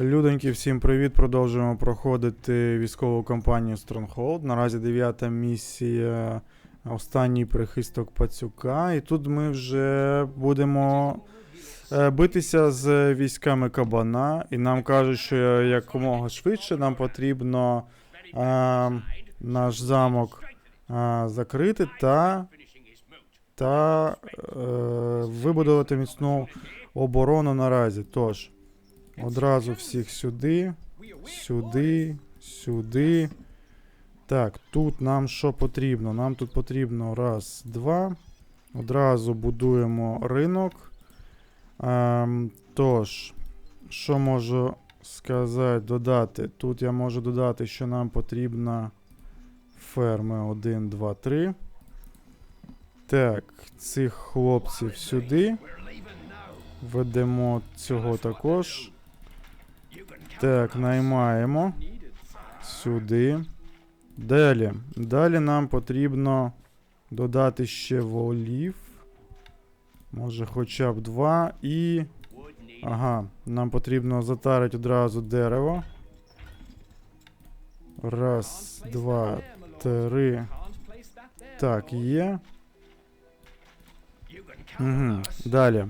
Людоньки, всім привіт! Продовжуємо проходити військову кампанію Stronghold. Наразі дев'ята місія, останній прихисток пацюка. І тут ми вже будемо е, битися з військами кабана. І нам кажуть, що якомога швидше нам потрібно е, наш замок е, закрити та, та е, вибудувати міцну оборону наразі. Тож. Одразу всіх сюди, сюди, сюди. Так, тут нам що потрібно? Нам тут потрібно раз, два. Одразу будуємо ринок. Ем, тож, що можу сказати, додати? Тут я можу додати, що нам потрібна ферми 1, 2, 3. Так, цих хлопців сюди. Ведемо цього також. Так, наймаємо. Сюди. Далі. Далі нам потрібно додати ще волів. Може, хоча б два. І. Ага, нам потрібно затарити одразу дерево. Раз, два, три. Так, є. Угу. Далі.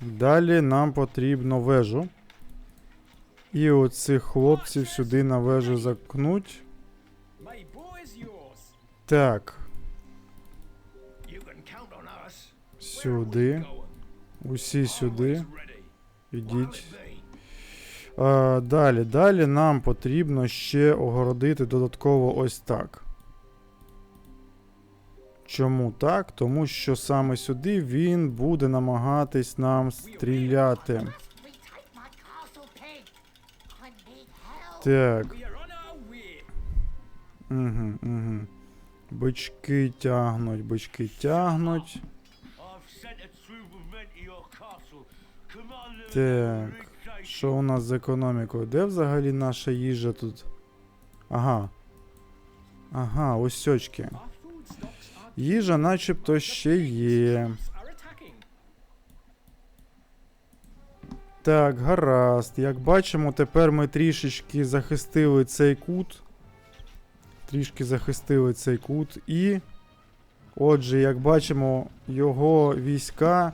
Далі нам потрібно вежу. І оцих хлопців сюди на вежу закнуть. Так, сюди. Усі сюди. Ідіть. А, далі, далі нам потрібно ще огородити додатково ось так. Чому так? Тому що саме сюди він буде намагатись нам стріляти. Так. Угу, угу. Бички тягнуть, бички тягнуть. Так. Що у нас з економікою? Де взагалі наша їжа тут? Ага. Ага, ось сьочки. Їжа начебто ще є. Так, гаразд. Як бачимо, тепер ми трішечки захистили цей кут. Трішки захистили цей кут. І. Отже, як бачимо, його війська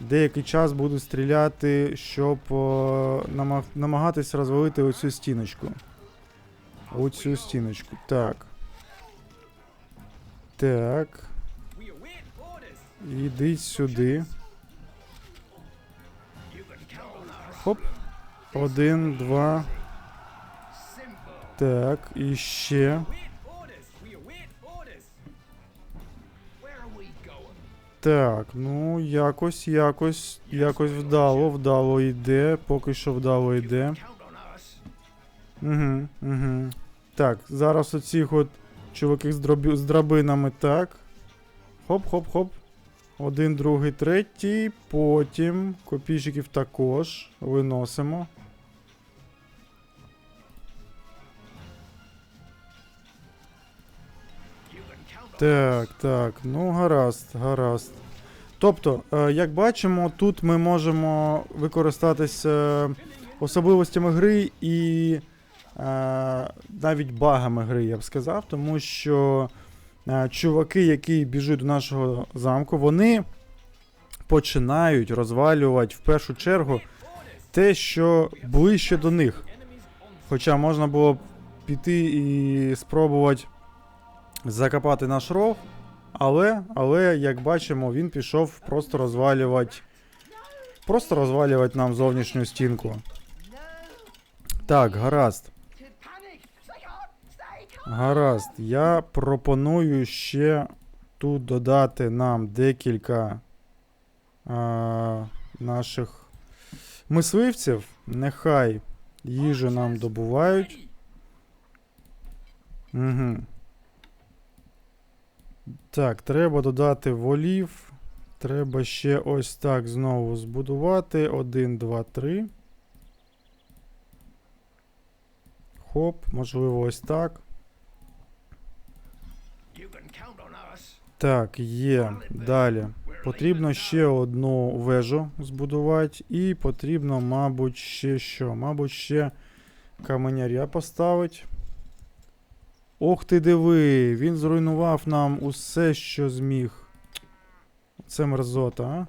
деякий час будуть стріляти, щоб о, намаг... намагатись розвалити оцю стіночку. Оцю стіночку. Так. Так. Ідіть сюди. Хоп. Один, два. Так, і ще. Так, ну якось, якось, якось вдало, вдало йде. Поки що вдало йде. Угу, угу. Так, зараз оцих от чуваків з, дробі, з драбинами, так. Хоп-хоп-хоп. Один, другий, третій. Потім копійчиків також виносимо. Так, так, ну гаразд, гаразд. Тобто, е, як бачимо, тут ми можемо використатися особливостями гри і е, навіть багами гри, я б сказав, тому що е, чуваки, які біжуть до нашого замку, вони починають розвалювати в першу чергу те, що ближче до них. Хоча можна було піти і спробувати закопати наш ров, але, але, як бачимо, він пішов просто розвалювати. Просто розвалювати нам зовнішню стінку. Так, гаразд. Гаразд. Я пропоную ще тут додати нам декілька а, наших мисливців. Нехай їжу нам добувають. Угу. Так, треба додати волів. Треба ще ось так знову збудувати. Один, два, три. Хоп, можливо, ось так. Так, є. Далі. Потрібно ще одну вежу збудувати, і потрібно, мабуть, ще що? Мабуть, ще каменяря поставить. Ох ти диви, він зруйнував нам усе, що зміг. Це мерзота, а?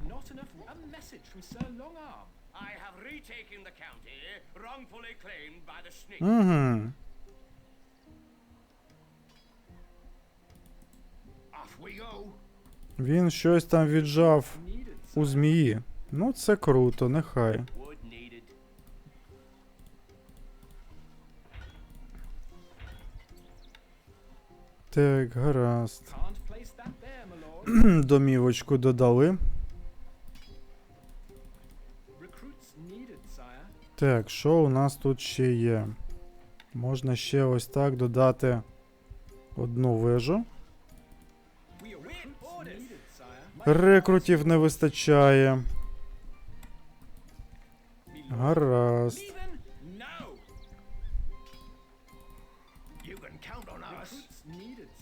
Not Він щось там віджав у змії. Ну, це круто, нехай. Так, гаразд. Домівочку додали. Так, що у нас тут ще є? Можна ще ось так додати одну вежу. Рекрутів не вистачає. Гаразд.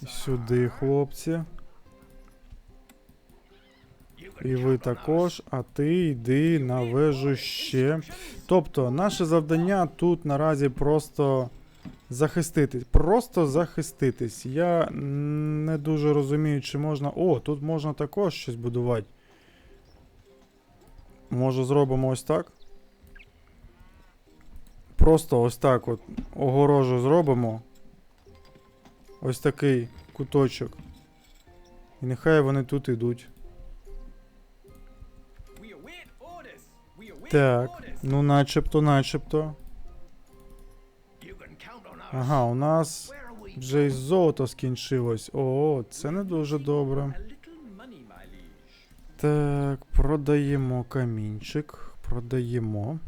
Сюди, хлопці. І ви також, а ти йди на вежу ще. Тобто, наше завдання тут наразі просто захиститись. Просто захиститись. Я не дуже розумію, чи можна. О, тут можна також щось будувати. Може, зробимо ось так? Просто ось так от огорожу зробимо. Ось такий куточок. І нехай вони тут await Так, ну начебто, начебто. Ага, у нас вже й золото скінчилось. О, це не дуже добре. Так, продаємо камінчик. Продаємо.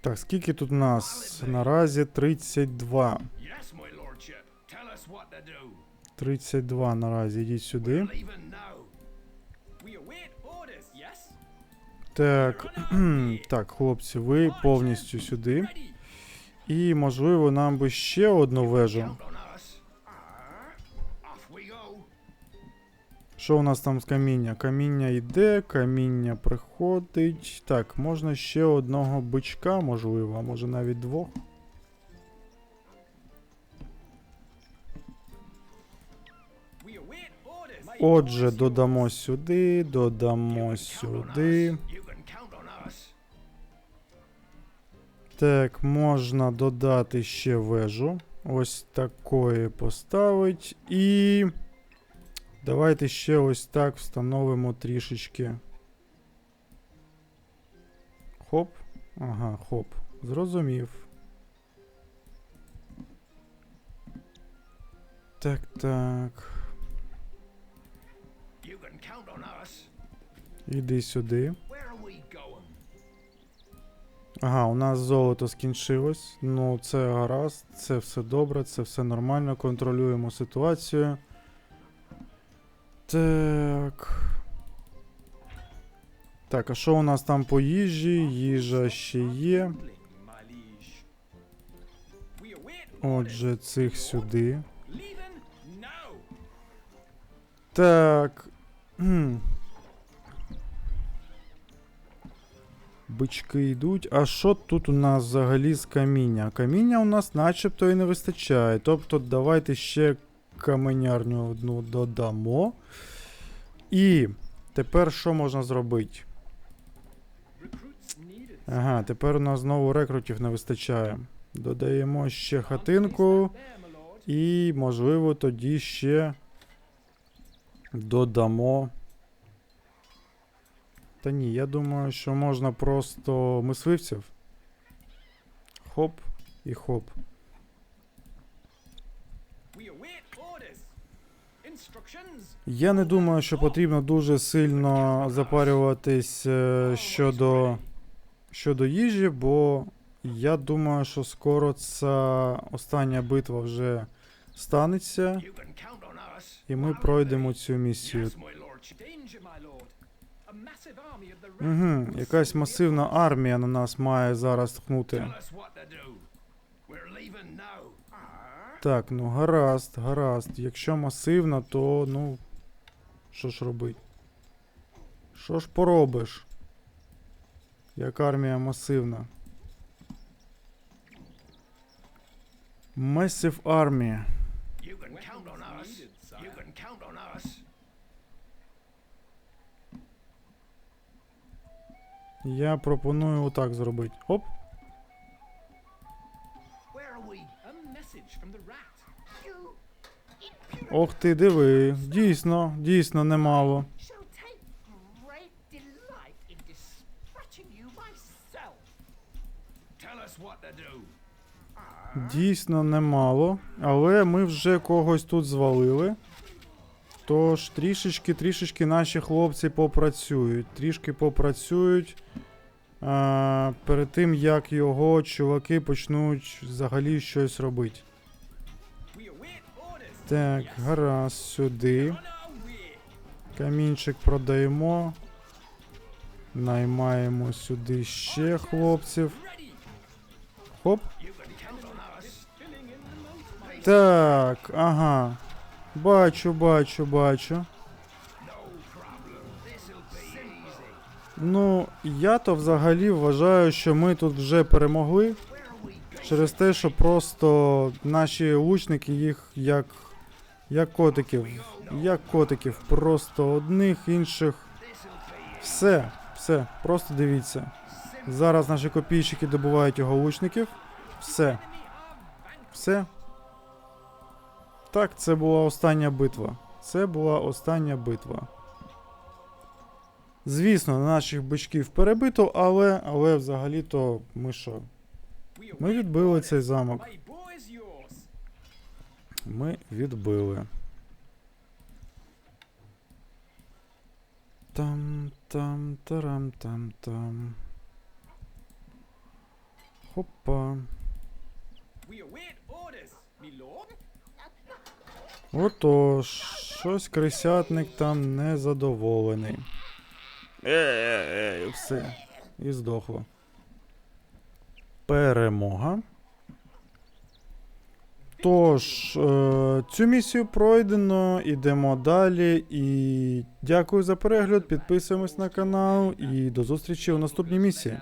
Так, скільки тут у нас? Наразі 32. Yes, my lordship. Tell us what to do. 32 наразі. Йдіть сюди. Так, так, хлопці, ви повністю сюди. І, можливо, нам би ще одну вежу. Що у нас там з каміння? Каміння йде, каміння приходить. Так, можна ще одного бичка, можливо, а може навіть двох. Отже, додамо сюди, додамо сюди. Так, можна додати ще вежу. Ось такої поставить. І. Давайте ще ось так встановимо трішечки. Хоп. Ага, хоп. Зрозумів. Так, так. Іди сюди. Ага, у нас золото скінчилось. Ну, це гаразд, це все добре, це все нормально. Контролюємо ситуацію. Так. Так, а що у нас там по їжі? Їжа ще є. Отже, цих сюди. Так. Бички йдуть. А що тут у нас взагалі з каміння? Каміння у нас начебто і не вистачає. Тобто, давайте ще каменярню одну додамо. І тепер що можна зробити? Ага, тепер у нас знову рекрутів не вистачає. Додаємо ще хатинку. І, можливо, тоді ще додамо. Та ні, я думаю, що можна просто мисливців. Хоп і хоп. Я не думаю, що потрібно дуже сильно запарюватись е, щодо, щодо їжі, бо я думаю, що скоро ця остання битва вже станеться, і ми пройдемо цю місію. Угу, якась масивна армія на нас має зараз тхнути. Так, ну гаразд, гаразд. Якщо масивна, то ну. Що ж робить? Що ж поробиш? Як армія масивна. Massive Army. Я пропоную отак зробити. Оп. Ох ти, диви. Дійсно, дійсно немало. Дійсно немало. Але ми вже когось тут звалили. Тож трішечки, трішечки наші хлопці попрацюють. Трішки попрацюють. А, перед тим як його чуваки почнуть взагалі щось робити. Так, гаразд, сюди. Камінчик продаємо. Наймаємо сюди ще хлопців. Хоп. Так, ага. Бачу, бачу, бачу. Ну, я то взагалі вважаю, що ми тут вже перемогли. Через те, що просто наші лучники їх як. як котиків. Як котиків. Просто одних, інших. Все, все, просто дивіться. Зараз наші копійщики добувають його лучників. Все. Все. Так, це була остання битва. Це була остання битва. Звісно, наших бичків перебито, але, але взагалі-то ми що? Ми відбили цей замок. Ми відбили. Там, там, тарам, там, там. Хопа. Отож, щось крисятник там незадоволений. Е, все. І здохло. Перемога. Тож, е, цю місію пройдено, ідемо далі. І дякую за перегляд. Підписуємось на канал і до зустрічі у наступній місії.